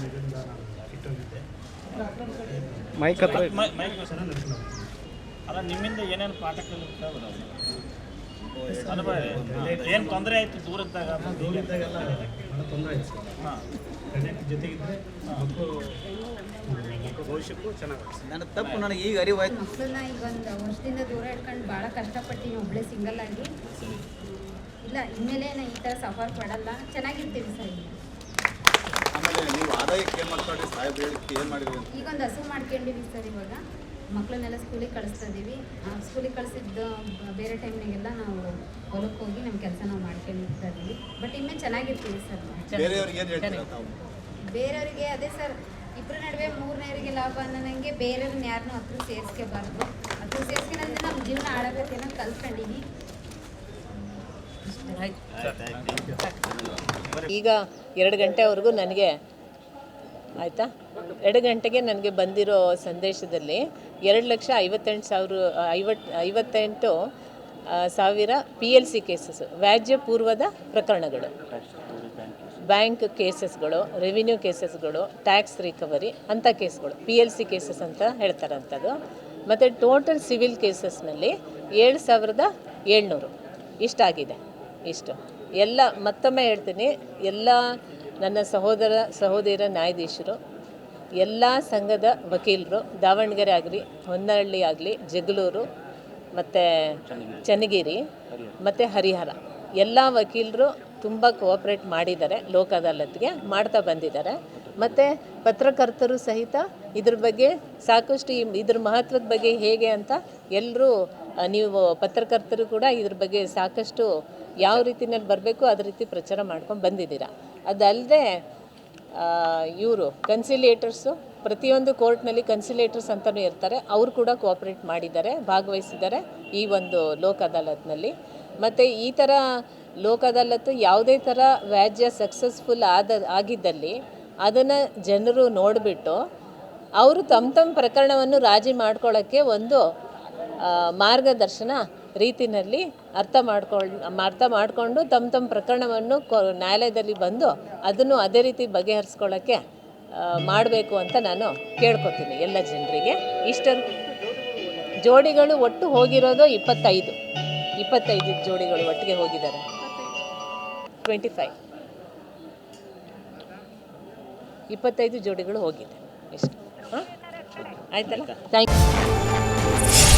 ಒಂದು ಇದರಿಂದ ನಾನು ಇಟ್ಟೋಗಿದ್ದೆ ಮೈಕ್ ಹತ್ರ. ಅಲ್ಲ ನಿಮ್ಮಿಂದ ಏನೇನು ಪಾಠ ಅನುಭವ ಏನು ತೊಂದರೆ ಆಯಿತು ದೂರದಾಗ ದೂರಿದ್ದಾಗೆಲ್ಲ ಭಾಳ ತೊಂದರೆ ಆಯ್ತು ಹಾಂ. ಜೊತೆಗಿದ್ದರೆ ಮಕ್ಕಳು ಭವಿಷ್ಯಕ್ಕೂ ಚೆನ್ನಾಗಿ ನನ್ನ ತಪ್ಪು ನನಗೆ ಈಗ ಅರಿವಾಯ್ತು. ಮಕ್ಕಳನ್ನ ಈಗ ಒಂದು ವರ್ಷದಿಂದ ದೂರ ಇಟ್ಕೊಂಡು ಭಾಳ ಕಷ್ಟಪಟ್ಟಿನಿ ಒಬ್ಬಳೇ ಸಿಂಗಲ್ ಆಗಿ. ಇಲ್ಲ ಇನ್ಮೇಲೆ ನಾ ಈ ತರ ಸಫರ್ ಪಡಲ್ಲ ಚೆನ್ನಾಗಿರ್ತೀವಿ ಸರ್. ನೀವು ಆದಾಯಕ್ಕೆ ಏನು ಮಾಡ್ಕೊಂಡ್ರಿ ಸಾಹೇಬ್ ಹೇಳಿಕ್ಕೆ ಏನು ಮಾಡಿದ್ರಿ ಅಂತ ಈಗ ಒಂದು ಹಸು ಮಾಡ್ಕೊಂಡಿವಿ ಸರ್ ಇವಾಗ. ಮಕ್ಕಳನ್ನೆಲ್ಲ ಸ್ಕೂಲಿಗೆ ಕಳಿಸ್ತಾ ಇದ್ದೀವಿ ಸ್ಕೂಲಿಗೆ ಕಳಿಸಿದ್ದ ಬೇರೆ ಟೈಮ್ನಾಗೆಲ್ಲ ನಾವು ಹೊಲಕ್ಕೆ ಹೋಗಿ ನಮ್ಮ ಕೆಲಸ ನಾವು ಮಾಡ್ಕೊಂಡಿರ್ತಾ ಇದ್ದೀವಿ ಬಟ್ ಇನ್ನೇ ಚೆನ್ನಾಗಿರ್ತೀವಿ ಸರ್. ಬೇರೆಯವ್ರಿಗೆ ಏನು ಹೇಳ್ತೀರಾ ತಾವು? ಬೇರೆಯವರಿಗೆ ಅದೇ ಸರ್ ಇಬ್ಬರ ನಡುವೆ ಮೂರನೇವರಿಗೆ ಲಾಭ ನನಗೆ ಬೇರೆಯವ್ರನ್ನ ಯಾರನ್ನೂ ಹತ್ರ ಸೇರಿಸ್ಕೋಬಾರ್ದು. ಹತ್ರ ಸೇರಿಸ್ಕೊಂಡ್ರೆ ನಮ್ಮ ಜೀವನ ಹಾಳಾಗತ್ತೆ ಅನ್ನೋದು ಕಲ್ತ್ಕೊಂಡಿನಿ ಈಗ ಎರಡು ಗಂಟೆವರೆಗೂ ನನಗೆ ಆಯಿತಾ? ಎರಡು ಗಂಟೆಗೆ ನನಗೆ ಬಂದಿರೋ ಸಂದೇಶದಲ್ಲಿ ಎರಡು ಲಕ್ಷ ಐವತ್ತೆಂಟು ಸಾವಿರ, ಐವತ್ತು, ಐವತ್ತೆಂಟು ಸಾವಿರ ಪಿ ಎಲ್ ಸಿ ಕೇಸಸ್ ವ್ಯಾಜ್ಯ ಪೂರ್ವದ ಪ್ರಕರಣಗಳು ಬ್ಯಾಂಕ್ ಕೇಸಸ್ಗಳು ರೆವಿನ್ಯೂ ಕೇಸಸ್ಗಳು ಟ್ಯಾಕ್ಸ್ ರಿಕವರಿ ಅಂಥ ಕೇಸ್ಗಳು ಪಿ ಎಲ್ ಸಿ ಕೇಸಸ್ ಅಂತ ಹೇಳ್ತಾರಂಥದ್ದು ಮತ್ತು ಟೋಟಲ್ ಸಿವಿಲ್ ಕೇಸಸ್ನಲ್ಲಿ ಏಳು ಸಾವಿರದ ಏಳ್ನೂರು. ಇಷ್ಟಾಗಿದೆ. ಇಷ್ಟು. ಎಲ್ಲ ಮತ್ತೊಮ್ಮೆ ಹೇಳ್ತೀನಿ. ಎಲ್ಲ ನನ್ನ ಸಹೋದರ ಸಹೋದರ ನ್ಯಾಯಾಧೀಶರು, ಎಲ್ಲ ಸಂಘದ ವಕೀಲರು, ದಾವಣಗೆರೆ ಆಗಲಿ ಹೊನ್ನಹಳ್ಳಿ ಆಗಲಿ, ಜಗಳೂರು, ಮತ್ತು ಚನ್ನಗಿರಿ, ಮತ್ತು ಹರಿಹರ, ಎಲ್ಲ ವಕೀಲರು ತುಂಬ ಕೋಆಪ್ರೇಟ್ ಮಾಡಿದ್ದಾರೆ ಲೋಕ ಅದಾಲತ್ಗೆ ಮಾಡ್ತಾ ಬಂದಿದ್ದಾರೆ. ಮತ್ತು ಪತ್ರಕರ್ತರು ಸಹಿತ ಇದ್ರ ಬಗ್ಗೆ ಸಾಕಷ್ಟು ಇದ್ರ ಮಹತ್ವದ ಬಗ್ಗೆ ಹೇಗೆ ಅಂತ ಎಲ್ಲರೂ ನೀವು ಪತ್ರಕರ್ತರು ಕೂಡ ಇದ್ರ ಬಗ್ಗೆ ಸಾಕಷ್ಟು ಯಾವ ರೀತಿನಲ್ಲಿ ಬರಬೇಕು ಅದೇ ರೀತಿ ಪ್ರಚಾರ ಮಾಡ್ಕೊಂಡು ಬಂದಿದ್ದೀರಾ. ಅದಲ್ಲದೆ ಇವರು ಕನ್ಸಿಲೇಟರ್ಸು ಪ್ರತಿಯೊಂದು ಕೋರ್ಟ್ನಲ್ಲಿ ಕನ್ಸಿಲೇಟರ್ಸ್ ಅಂತಲೂ ಇರ್ತಾರೆ. ಅವರು ಕೂಡ ಕೋಆಪ್ರೇಟ್ ಮಾಡಿದ್ದಾರೆ, ಭಾಗವಹಿಸಿದ್ದಾರೆ ಈ ಒಂದು ಲೋಕ್ ಅದಾಲತ್ನಲ್ಲಿ ಮತ್ತು ಈ ಥರ ಲೋಕ್ ಅದಾಲತ್ತು ಯಾವುದೇ ಥರ ವ್ಯಾಜ್ಯ ಸಕ್ಸಸ್ಫುಲ್ ಆದ, ಆಗಿದ್ದಲ್ಲಿ ಅದನ್ನು ಜನರು ನೋಡಿಬಿಟ್ಟು ಅವರು ತಮ್ಮ ತಮ್ಮ ಪ್ರಕರಣವನ್ನು ರಾಜಿ ಮಾಡ್ಕೊಳ್ಳೋಕ್ಕೆ ಒಂದು ಮಾರ್ಗದರ್ಶನ ರೀತಿನಲ್ಲಿ ಅರ್ಥ ಮಾಡ್ಕೊಂಡು ಅರ್ಥ ಮಾಡಿಕೊಂಡು ತಮ್ಮ ತಮ್ಮ ಪ್ರಕರಣವನ್ನು ನ್ಯಾಯಾಲಯದಲ್ಲಿ ಬಂದು ಅದನ್ನು ಅದೇ ರೀತಿ ಬಗೆಹರಿಸ್ಕೊಳ್ಳೋಕ್ಕೆ ಮಾಡಬೇಕು ಅಂತ ನಾನು ಕೇಳ್ಕೊತೀನಿ ಎಲ್ಲ ಜನರಿಗೆ. ಇಷ್ಟರ, ಜೋಡಿಗಳು ಒಟ್ಟು ಹೋಗಿರೋದು ಇಪ್ಪತ್ತೈದು. ಇಪ್ಪತ್ತೈದು ಜೋಡಿಗಳು ಒಟ್ಟಿಗೆ ಹೋಗಿದ್ದಾರೆ. ಟ್ವೆಂಟಿ ಫೈವ್ ಇಪ್ಪತ್ತೈದು ಜೋಡಿಗಳು ಹೋಗಿದೆ. ಇಷ್ಟು. ಹಾಂ? ಆಯ್ತಲ್ಲ? ಥ್ಯಾಂಕ್